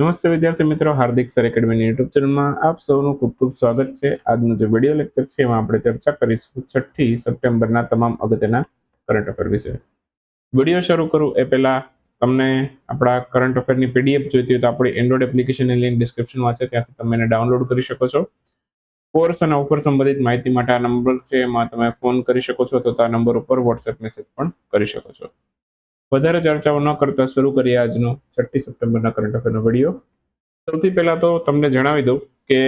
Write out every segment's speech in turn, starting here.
નમસ્તે વિદ્યાર્થી મિત્રો, હાર્દિક સર એકેડમીની યુટ્યુબ ચેનલમાં આપ સૌનું ખૂબ ખૂબ સ્વાગત છે. આજનું જે વીડિયો લેક્ચર છે, એમાં આપણે ચર્ચા કરીશું છઠ્ઠી સપ્ટેમ્બરના તમામ અગત્યના કરંટ અફેર વિશે. વીડિયો શરૂ કરું એ પહેલા તમને આપણા કરંટ અફેરની પીડીએફ જોઈતી હોય તો આપણી એન્ડ્રોઇડ એપ્લિકેશનની લિંક ડિસ્ક્રિપ્શનમાં છે, ત્યાંથી તમે એને ડાઉનલોડ કરી શકો છો. કોર્સ અને ઓફર સંબંધિત માહિતી માટે આ નંબર છે, એમાં તમે ફોન કરી શકો છો, તો આ નંબર ઉપર વોટ્સએપ મેસેજ પણ કરી શકો છો. વધારે ચર્ચાઓ ન કરતા શરૂ કરીએ આજનો છઠ્ઠી સપ્ટેમ્બરના કરંટ અફેરનો વીડિયો સૌથી પહેલા તો તમને જણાવી દઉં કે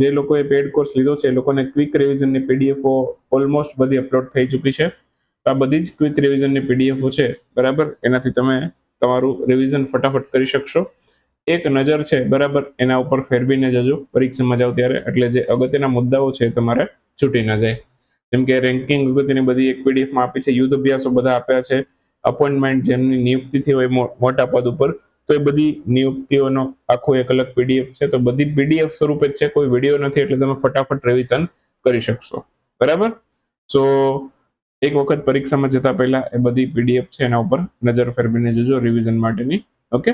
જે લોકોએ પેડ કોર્સ લીધો છે, એ લોકોને ક્વિક રિવિઝનની પીડીએફઓ ઓલમોસ્ટ બધી અપલોડ થઈ ચૂકી છે. આ બધી જ ક્વિક રિવિઝનની પીડીએફઓ છે, બરાબર? એનાથી તમે તમારું રિવિઝન ફટાફટ કરી શકશો. એક નજર છે, બરાબર? એના ઉપર ફેરવીને જજો, પરીક્ષામાં જાઓ ત્યારે, એટલે જે અગત્યના મુદ્દાઓ છે તમારે છૂટી ન જાય. જેમ કે રેન્કિંગ અગત્યની બધી એક પીડીએફમાં આપી છે, યુદ્ધ અભ્યાસો બધા આપ્યા છે. અપોઇન્ટમેન્ટ જેમની નિયુક્તિ થઈ હોય મોટા પદ ઉપર, તો એ બધી નિયુક્તિઓનો આખો એક અલગ પીડીએફ છે. તો બધી પીડીએફ સ્વરૂપે છે. કોઈ વીડિયો નથી એટલે તમે ફટાફટ રિવિઝન કરી શકશો. બરાબર? સો એક વખત પરીક્ષામાં જતા પહેલા એ બધી પીડીએફ છે એના ઉપર નજર ફેરવીને જજો રિવિઝન માટેની. ઓકે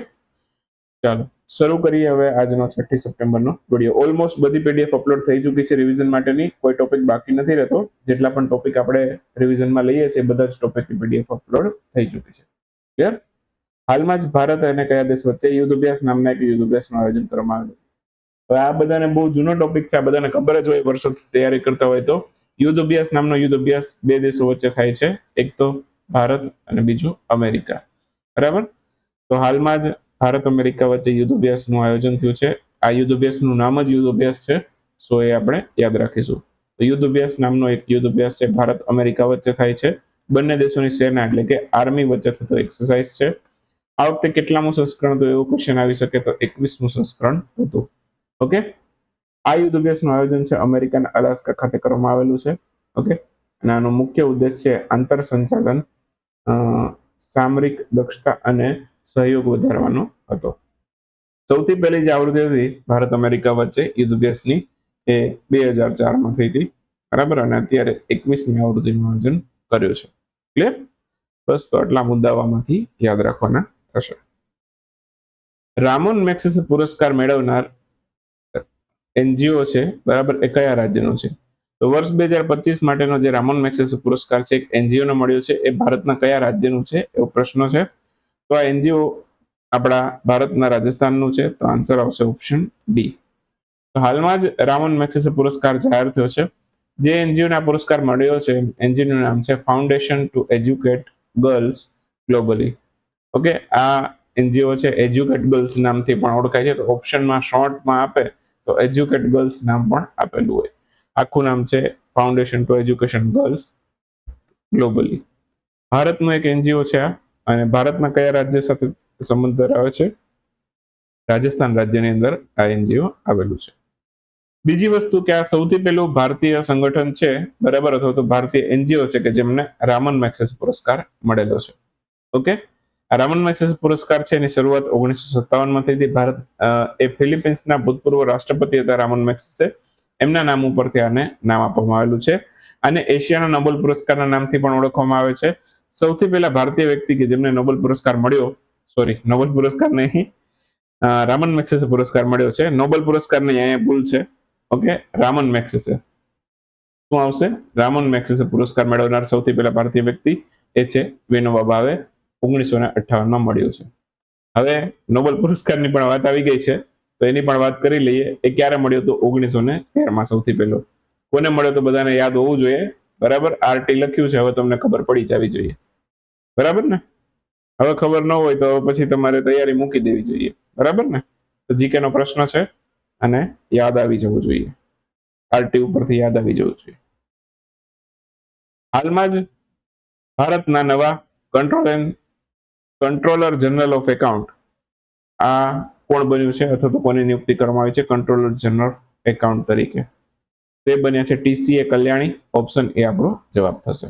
ચાલો. શરૂ કરીએ હવે આજનો છઠ્ઠી સપ્ટેમ્બરનો વીડિયો. ઓલમોસ્ટ બધી પીડીએફ અપલોડ થઈ ચૂકી છે રિવિઝન માટેની. કોઈ ટોપિક બાકી નથી રહેતો. જેટલા પણ ટોપિક આપણે રિવિઝનમાં લઈએ છીએ બધા જ ટોપિકની પીડીએફ અપલોડ થઈ ચૂકી છે. ક્લિયર હાલમાં જ ભારત અને કયા દેશ વચ્ચે યુદ્ધ અભ્યાસ નામના એક યુદ્ધ અભ્યાસનું આયોજન કરવામાં આવ્યું. હવે આ બધાને બહુ જૂનો ટોપિક છે. આ બધાને ખબર જ હોય વર્ષોથી તૈયારી કરતા હોય તો. યુદ્ધ અભ્યાસ નામનો યુદ્ધ અભ્યાસ બે દેશો વચ્ચે થાય છે. એક તો ભારત અને બીજું અમેરિકા. બરાબર? તો હાલમાં જ ભારત અમેરિકા વચ્ચે યુદ્ધ અભ્યાસનું આયોજન થયું છે. આ યુદ્ધ અભ્યાસનું નામ જ યુદ્ધ અભ્યાસ છે. સો એ આપણે યાદ રાખીશું. તો યુદ્ધ અભ્યાસ નામનો એક યુદ્ધ અભ્યાસ છે. ભારત અમેરિકા વચ્ચે થાય છે. બંને દેશોની સેના એટલે કે આર્મી વચ્ચે થતો એક્સરસાઇઝ છે. આ વખતે કેટલામું સંસ્કરણ તો એવું ક્વેશ્ચન આવી શકે તો એકવીસમું સંસ્કરણ હતું. ઓકે? આ યુદ્ધ અભ્યાસનું આયોજન છે અમેરિકાના અલાસ્કા ખાતે કરવામાં આવેલું છે. ઓકે? અને આનો મુખ્ય ઉદ્દેશ છે આંતર સંચાલન સામરિક દક્ષતા અને સહયોગ વધારવાનો હતો. સૌથી પહેલી જે આવૃત્તિ હતી ભારત અમેરિકા વચ્ચે યુદ્ધ એ બે હજાર ચારમાં થઈ હતી. બરાબર? અને અત્યારે એકવીસમી આવૃત્તિનું આયોજન કર્યું છે. ક્લિયર બસ, તો આટલા મુદ્દાઓમાંથી યાદ રાખવાના થશે. રામોન મેક્સિસ પુરસ્કાર મેળવનાર એનજીઓ છે, બરાબર? એ કયા રાજ્યનો છે? તો વર્ષ બે હજાર પચીસ માટેનો જે રામોન મેક્સિસ પુરસ્કાર છે, એક એનજીઓને મળ્યો છે. એ ભારતના કયા રાજ્યનું છે? એવો પ્રશ્ન છે. તો આ એનજીઓ આપણા ભારતના રાજસ્થાનનું છે. તો આન્સર આવશે ઓપ્શન ડી તો હાલમાં જ રામન મેક્સિસ પુરસ્કાર જાહેર થયો છે. જે એનજીઓને આ પુરસ્કાર મળ્યો છે, એનજીઓનું નામ છે foundation to educate girls globally okay આ એનજીઓ છે એજ્યુકેટ ગર્લ્સ નામથી પણ ઓળખાય છે. તો ઓપ્શનમાં શોર્ટમાં આપે તો એજ્યુકેટ ગર્લ્સ નામ પણ આપેલું હોય. આખું નામ છે foundation to education girls globally ભારતનું એક એનજીઓ છે આ. અને ભારતના કયા રાજ્ય સાથે સંબંધ ધરાવે છે? રાજસ્થાન રાજ્યની અંદર આ એનજીઓ આવેલું છે. બીજી વસ્તુ કે આ સૌથી પહેલું ભારતીય સંગઠન છે, બરાબર? અથવા તો ભારતીય એનજીઓ છે કે જેમને રામન મેક્સેસ પુરસ્કાર મળેલો છે. ઓકે? રામન મેક્સેસ પુરસ્કાર છે એની શરૂઆત ઓગણીસો સત્તાવનમાં થઈ હતી. ભારત એ ફિલિપિન્સના ભૂતપૂર્વ રાષ્ટ્રપતિ હતા રામન મેક્સેસે. એમના નામ ઉપરથી આને નામ આપવામાં આવેલું છે. અને એશિયાના નોબેલ પુરસ્કારના નામથી પણ ઓળખવામાં આવે છે. સૌથી પહેલા ભારતીય વ્યક્તિ કે જેમને નોબેલ પુરસ્કાર મળ્યો સોરી નોબેલ પુરસ્કાર નહીં રામન મેક્સેસે પુરસ્કાર મળ્યો છે. નોબેલ નહીં, અહીંયા ભૂલ છે. Okay, Ramon Magsaysay. શું આવશે? રામન મેક્સેસે પુરસ્કાર મેળવનાર સૌથી પહેલા ભારતીય વ્યક્તિ એ છે વિનોબા ભાવે ઓગણીસો ને અઠ્ઠાવનમાં મળ્યો છે. હવે નોબેલ પુરસ્કારની પણ વાત આવી ગઈ છે. તો એની પણ વાત કરી લઈએ. એ ક્યારે મળ્યો તો ઓગણીસો ને તેરમાં સૌથી પહેલો. કોને મળ્યો તો બધાને યાદ હોવું જોઈએ? બરાબર? આરટી લખ્યું છે, હવે તમને ખબર પડી જવી જોઈએ. બરાબર ને? હવે ખબર ન હોય તો પછી તમારે તૈયારી મૂકી દેવી જોઈએ. બરાબર ને? તો જીકે નો પ્રશ્ન છે અને યાદ આવી જવું જોઈએ. આરટી ઉપરથી યાદ આવી જવું જોઈએ. હાલમાં જ ભારતના નવા control and controller general of account આ કોણ બન્યું છે? અથવા તો કોની નિયુક્તિ કરવામાં આવી છે? કંટ્રોલર જનરલ એકાઉન્ટ તરીકે. તે બન્યા છે ટીસીએ કલ્યાણી. ઓપ્શન એ આપણો જવાબ થશે.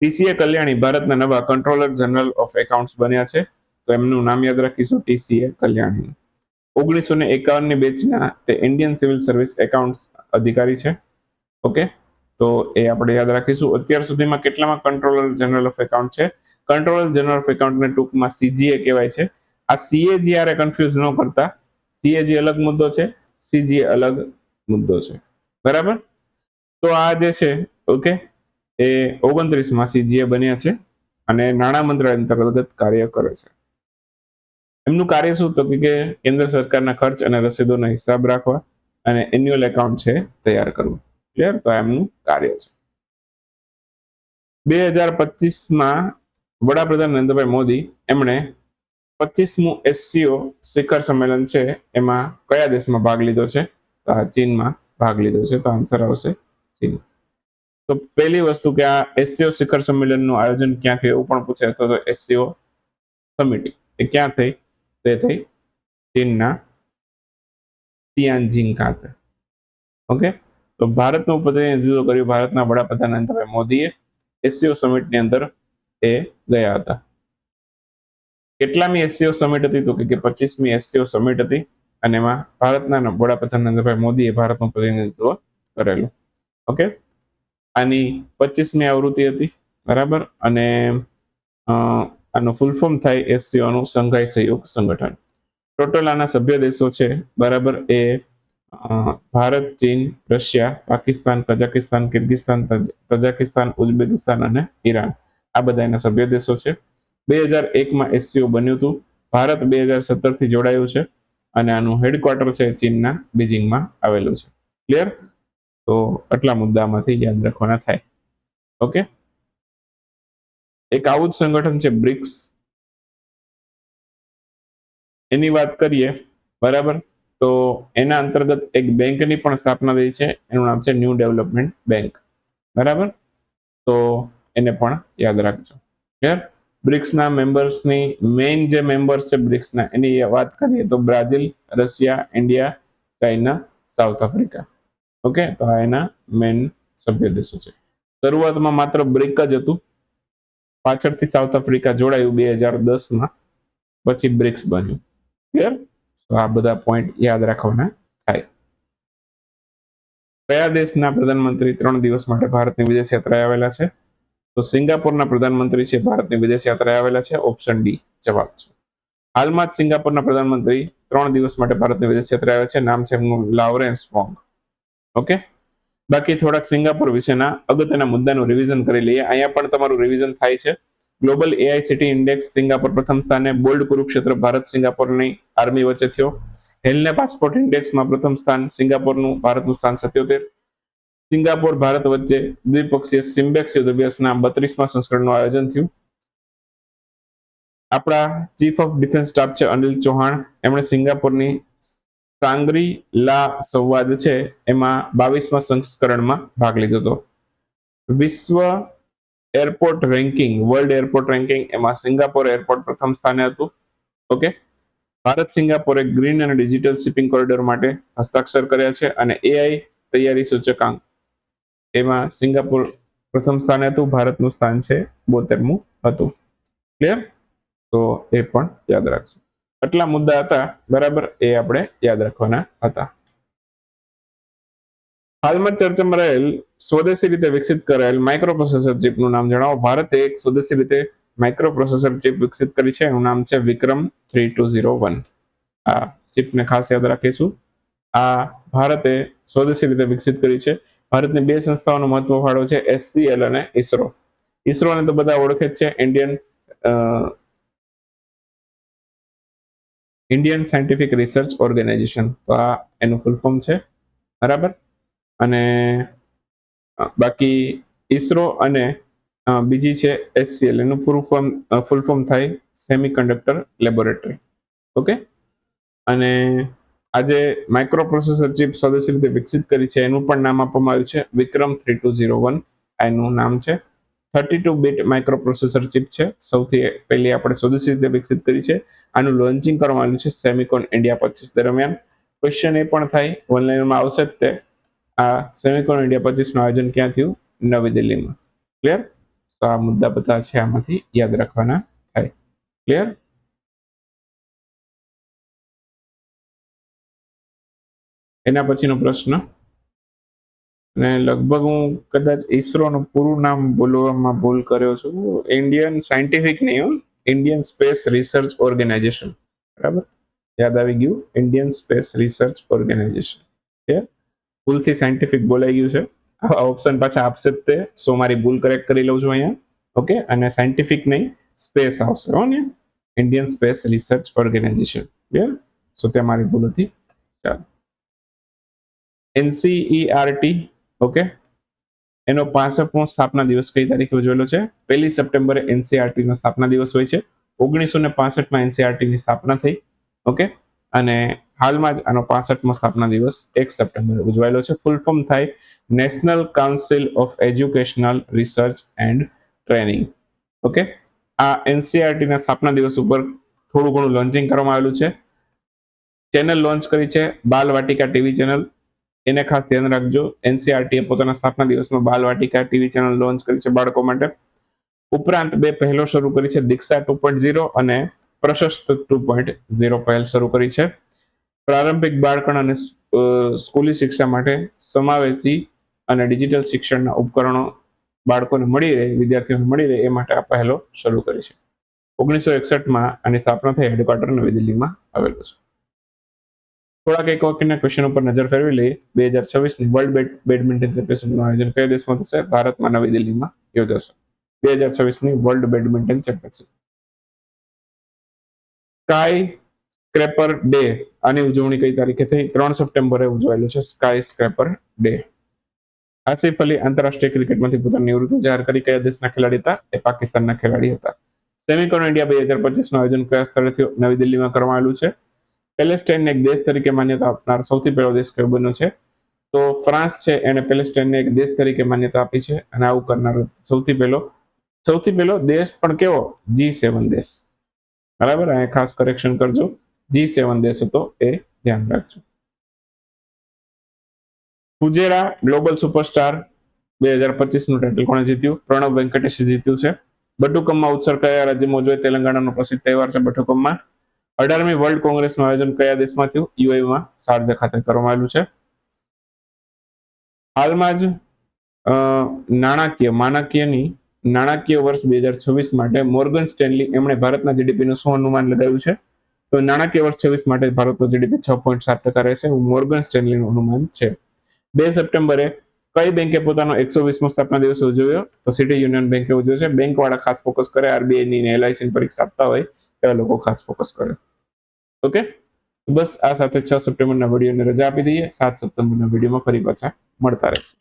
ટીસીએ કલ્યાણી ભારતના નવા કંટ્રોલર જનરલ ઓફ એકાઉન્ટ્સ બન્યા છે. તો એમનું નામ યાદ રાખીશું, ટીસીએ કલ્યાણી. ઓગણીસો ને એકાવનની બેચના તે ઇન્ડિયન સિવિલ સર્વિસ એકાઉન્ટ અધિકારી છે. ઓકે તો એ આપણે યાદ રાખીશું. અત્યાર સુધીમાં કેટલામાં કંટ્રોલર જનરલ ઓફ એકાઉન્ટ છે? કંટ્રોલર જનરલ ઓફ એકાઉન્ટને ટૂંકમાં સીજીએ કહેવાય છે. આ સીએ જીઆરએ કન્ફ્યુઝ ન કરતા. સીએજી અલગ મુદ્દો છે. સીજીએ અલગ મુદ્દો છે. બરાબર? તો આ જે છે ઓકે એ ઓગણત્રીસમાં સીજીએ બન્યા છે અને નાણાં મંત્રાલય અંતર્ગત કાર્ય કરે છે. એમનું કાર્ય શું? તો કે કેન્દ્ર સરકારના ખર્ચ અને રસીદોનો હિસાબ રાખવા અને એન્યુઅલ એકાઉન્ટ છે, તૈયાર કરવું. ક્લિયર તો એમનું કાર્ય છે. બે હજાર પચીસમાં વડાપ્રધાન નરેન્દ્રભાઈ મોદી એમણે પચીસમું એસસીઓ શિખર સંમેલન છે, એમાં કયા દેશમાં ભાગ લીધો છે? ચીનમાં ભાગ લીધો છે. તો આન્સર આવશે ચીન. તો પહેલી વસ્તુ કે આ એસસીઓ શિખર સંમેલનનું આયોજન ક્યાં થયું એવું પણ પૂછે અથવા તો એસસીઓ સમિટ એ ક્યાં થઈ? તે થઈ ચીનના તિયાનજિંગ ખાતે. ઓકે? તો ભારતનું પ્રતિનિધિત્વ કર્યું. ભારતના વડાપ્રધાન નરેન્દ્રભાઈ મોદીએ એસસીઓ સમિટની અંદર એ ગયા હતા. કેટલામી એસસીઓ સમિટ હતી તો કે પચીસમી એસસીઓ સમિટ હતી? અને એમાં ભારતના વડાપ્રધાન નરેન્દ્રભાઈ મોદીએ ભારતનું પ્રતિનિધિત્વ કરેલું. ઓકે આની પચીસમી આવૃત્તિ હતી, બરાબર? અને આનું ફૂલ ફોર્મ થાય એસસીઓનું સંઘાઈ સહયોગ સંગઠન. ટોટલ આના સભ્ય દેશો છે, બરાબર? એ ભારત, ચીન, Russia, Pakistan, Kazakhstan, Kyrgyzstan Tajikistan, Uzbekistan અને ઈરાન. આ બધા એના સભ્ય દેશો છે. બે હજાર એકમાં એસસીઓ બન્યું હતું. ભારત બે હજાર સત્તરથી જોડાયું છે. અને આનું હેડક્વાર્ટર છે ચીનના બીજિંગમાં આવેલું છે. ક્લિયર તો આટલા મુદ્દામાંથી યાદ રાખવાના થાય. ઓકે એક આવું જ સંગઠન છે બ્રિક્સ. એની વાત કરીએ, બરાબર? તો એના અંતર્ગત એક બેંકની પણ સ્થાપના થઈ છે. એનું નામ છે ન્યૂ ડેવલપમેન્ટ બેંક બરાબર? તો એને પણ યાદ રાખજો. ક્લિયર બ્રિક્સના મેમ્બર્સની મેઇન જે મેમ્બર્સ છે બ્રિક્સના, એની વાત કરીએ તો Brazil, Russia, India, China, South Africa. Okay? તો આ એના મેઇન સભ્ય દેશો છે. શરૂઆતમાં માત્ર બ્રિક જ હતું. પાછળથી સાઉથ આફ્રિકા જોડાયું બે હજાર દસમાં. પછી બ્રિક્સ બન્યું. ક્લિયર તો આ બધા પોઈન્ટ યાદ રાખવાના થાય. કયા દેશના પ્રધાનમંત્રી ત્રણ દિવસ માટે ભારતની વિદેશ યાત્રાએ આવેલા છે? તો સિંગાપુરના પ્રધાનમંત્રી છે, ભારતની વિદેશ યાત્રાએ આવેલા છે. ઓપ્શન ડી, જવાબ છે. હાલમાં જ સિંગાપુરના પ્રધાનમંત્રી ત્રણ દિવસ માટે ભારતની વિદેશ યાત્રાએ આવ્યા છે. નામ છે એમનું લાવરેન્સ વોંગ. ઓકે? બાકી થોડાક સિંગાપુર વિશેના અગત્યના મુદ્દાનું રિવિઝન કરી લઈએ. અહીંયા પણ તમારું રિવિઝન થાય છે. ગ્લોબલ એઆઈસીટી ઇન્ડેક્સ સિંગાપુર પ્રથમ સ્થાને બોલ્ડ કુરુક્ષેત્ર ભારત સિંગાપુરની આર્મી વચ્ચે થયો. હેલને પાસપોર્ટ ઇન્ડેક્સમાં પ્રથમ સ્થાન સિંગાપુરનું, ભારતનું સ્થાન સત્યોતેર. સિંગાપુર, ભારત વચ્ચે દ્વિપક્ષીય સિમ્બેક્સ યુદ્ધ અભ્યાસના બત્રીસમાં સંસ્કરણનું આયોજન થયું. આપણા ચીફ ઓફ ડિફેન્સ સ્ટાફ છે અનિલ ચૌહાણ. એમણે સિંગાપોરની સાંગરી લા સંવાદ છે એમાં બાવીસમાં સંસ્કરણમાં ભાગ લીધો હતો. વિશ્વ airport ranking, world airport ranking એમાં સિંગાપોર એરપોર્ટ પ્રથમ સ્થાને હતું. ઓકે? ભારત સિંગાપોરે ગ્રીન અને ડિજિટલ શિપિંગ કોરિડોર માટે હસ્તાક્ષર કર્યા છે અને એઆઈ તૈયારી સૂચકાંક એમાં સિંગાપુર પ્રથમ સ્થાને હતું, ભારતનું સ્થાન છે, બોતેરમું હતું. ક્લિયર તો એ પણ યાદ રાખશું આટલા મુદ્દા હતા, બરાબર? એ આપણે યાદ રાખવાના હતા. હાલમાં ચર્ચામાં રહેલ, સ્વદેશી રીતે વિકસિત કરેલ માઇક્રો પ્રોસેસર ચિપનું નામ જણાવો. ભારતે એક સ્વદેશી રીતે માઇક્રોપ્રોસેસર ચિપ વિકસિત કરી છે. એનું નામ છે Vikram three two zero one. આ ચિપને ખાસ યાદ રાખીશું. આ ભારતે સ્વદેશી રીતે વિકસિત કરી છે. ભારતની બે સંસ્થાઓનો મહત્વ ફાળો છે એસસીએલ અને ઇસરો ઇસરોને તો બધા ઓળખે જ છે Indian Indian scientific research organisation તો આ એનું ફૂલ ફોર્મ છે, બરાબર? અને બાકી ઇસરો અને બીજી છે એસસીએલ. એનું પૂરું ફોર્મ ફૂલ ફોર્મ થાય સેમી કન્ડક્ટર લેબોરેટરી ઓકે? અને આજે માઇક્રો પ્રોસેસર ચિપ સ્વદેશી રીતે વિકસિત કરી છે. એનું પણ નામ આપવામાં આવ્યું છે Vikram three two zero one એનું નામ છે. Thirty two bit microprocessor chip છે. સૌથી પહેલી આપણે સ્વદેશી રીતે વિકસિત કરી છે. આનું લોન્ચિંગ કરવામાં આવ્યું છે સેમિકોન ઇન્ડિયા પચીસ દરમિયાન. ક્વેશ્ચન એ પણ થાય. ઓનલાઈનમાં આવશે તે. આ સેમિકોન ઇન્ડિયા પચીસનું આયોજન ક્યાં થયું? નવી દિલ્હીમાં. ક્લિયર તો આ મુદ્દા બધા છે આમાંથી યાદ રાખવાના થાય. ક્લિયર એના પછીનો પ્રશ્ન. અને લગભગ હું કદાચ ઈસરોનું પૂરું નામ બોલવામાં ભૂલ કર્યો છું. ઇન્ડિયન સાયન્ટિફિક નહીં ઇન્ડિયન સ્પેસ રિસર્ચ ઓર્ગેનાઇઝેશન બરાબર? યાદ આવી ગયું? ઇન્ડિયન સ્પેસ રિસર્ચ ઓર્ગેનાઇઝેશન કે ભૂલથી સાયન્ટિફિક બોલાઈ ગયું છે. આ ઓપ્શન પાછા આપશે તે. સો મારી ભૂલ કરેક્ટ કરી લઉં છું અહીંયા. ઓકે અને સાયન્ટિફિક નહીં સ્પેસ આવશે. હો ને? Indian space research organisation clear so તે મારી ભૂલ હતી. એનસીઈઆરટી ઓકે એનો પાસઠમો સ્થાપના દિવસ કઈ તારીખે ઉજવેલો છે? પહેલી સપ્ટેમ્બરે એનસીઆરટી નો સ્થાપના દિવસ હોય છે. ઓગણીસો ને પાસઠમાં એનસીઆરટી ની સ્થાપના થઈ ઓકે અને હાલમાં જ આનો પાસઠમો સ્થાપના દિવસ એક સપ્ટેમ્બરે ઉજવાયેલો છે. ફૂલ ફોર્મ થાય national council of educational research and training okay આ એનસીઆરટી ના સ્થાપના દિવસ ઉપર થોડું ઘણું લોન્ચિંગ કરવામાં આવેલું છે. ચેનલ લોન્ચ કરી છે બાલ વાટિકા ટીવી ચેનલ એને ખાસ ધ્યાન રાખજો. એનસીઆરટી એ પોતાના સ્થાપના દિવસમાં બાલ વાટિકા ટીવી ચેનલ લોન્ચ કરી છે બાળકો માટે. ઉપરાંત બે પહેલો શરૂ કરી છે દીક્ષા ટુ પોઈન્ટ ઝીરો અને પ્રશસ્ત ટુ પોઈન્ટ ઝીરો પહેલ શરૂ કરી છે. પ્રારંભિક બાળકણ અને સ્કૂલી શિક્ષા માટે સમાવેશી અને ડિજિટલ શિક્ષણના ઉપકરણો બાળકોને મળી રહે, વિદ્યાર્થીઓને મળી રહે એ માટે આ પહેલો શરૂ કરી છે. ઓગણીસો એકસઠમાં આની સ્થાપના થઈ, હેડક્વાર્ટર નવી દિલ્હીમાં આવેલું છે. થોડાક એક વાક્યના ક્વેશ્ચન ઉપર નજર ફેરવી લઈએ. બે હજાર છવ્વીસની વર્લ્ડ બેડમિન્ટન ચેમ્પિયનશિપનું આયોજન કયા દેશમાં થશે? ભારતમાં નવી દિલ્હીમાં યોજાશે. બે હજાર છવ્વીસની world badminton championship skyscraper day આની ઉજવણી કઈ તારીખે થઈ? ત્રણ સપ્ટેમ્બરે ઉજવાયેલું છે skyscraper day Asif Ali આંતરરાષ્ટ્રીય ક્રિકેટમાંથી પોતાની નિવૃત્તિ જાહેર કરી કયા દેશના ખેલાડી હતા? એ પાકિસ્તાનના ખેલાડી હતા. સેમિકોન ઇન્ડિયા બે હજાર પચીસનું આયોજન કયા સ્થળે નવી દિલ્હીમાં કરવામાં આવેલું છે. પેલેસ્ટાઇનને એક દેશ તરીકે માન્યતા આપનાર સૌથી પહેલો દેશ કયો બન્યો છે. તો ફ્રાન્સ છે, એણે પેલેસ્ટાઇનને એક દેશ તરીકે માન્યતા આપી છે અને આવું કરનાર સૌથી પહેલો સૌથી પહેલો દેશ પણ કેવો? જી સેવન દેશ. બરાબર? અહીંયા ખાસ કરેક્શન કરજો. જી સેવન દેશ હતો, એ ધ્યાન રાખજો. ફુજેરા ગ્લોબલ સુપરસ્ટાર બે હજાર પચીસનું ટાઇટલ કોણે જીત્યું? પ્રણવ વેંકટેશે જીત્યું છે. બટુકમ્મા ઉત્સર કયા રાજ્યમાં જોઈએ તેલંગાણાનો પ્રસિદ્ધ તહેવાર છે બટુકમ્મા? અઢારમી વર્લ્ડ કોંગ્રેસનું આયોજન કયા દેશમાં થયું? યુએમાં શારજા ખાતે કરવામાં આવ્યું છે. હાલમાં જ નાણાકીય, માનાકીયની, નાણાકીય વર્ષ બે હજાર છવ્વીસ માટે મોર્ગન સ્ટેનલી એમણે ભારતના જીડીપીનું શું અનુમાન લગાવ્યું છે? તો નાણાકીય વર્ષ છવ્વીસ માટે ભારતનો જીડીપી છ પોઈન્ટ સાત ટકા રહેશે મોર્ગન સ્ટેનલીનું અનુમાન છે. બે સપ્ટેમ્બરે કઈ બેંકે પોતાનો એકસો વીસમો સ્થાપના દિવસ ઉજવ્યો? તો સિટી યુનિયન બેંકે ઉજવ્યો છે. બેંક ખાસ ફોકસ કરે આરબીઆઈ ની એલઆઈસી પરીક્ષા આપતા હોય. એવા લોકો ખાસ ફોકસ કરે. ઓકે બસ આ સાથે છ સપ્ટેમ્બરના વિડીયોને રજા આપી દઈએ. સાત સપ્ટેમ્બરના વિડીયોમાં ફરી પાછા મળતા રહેશે.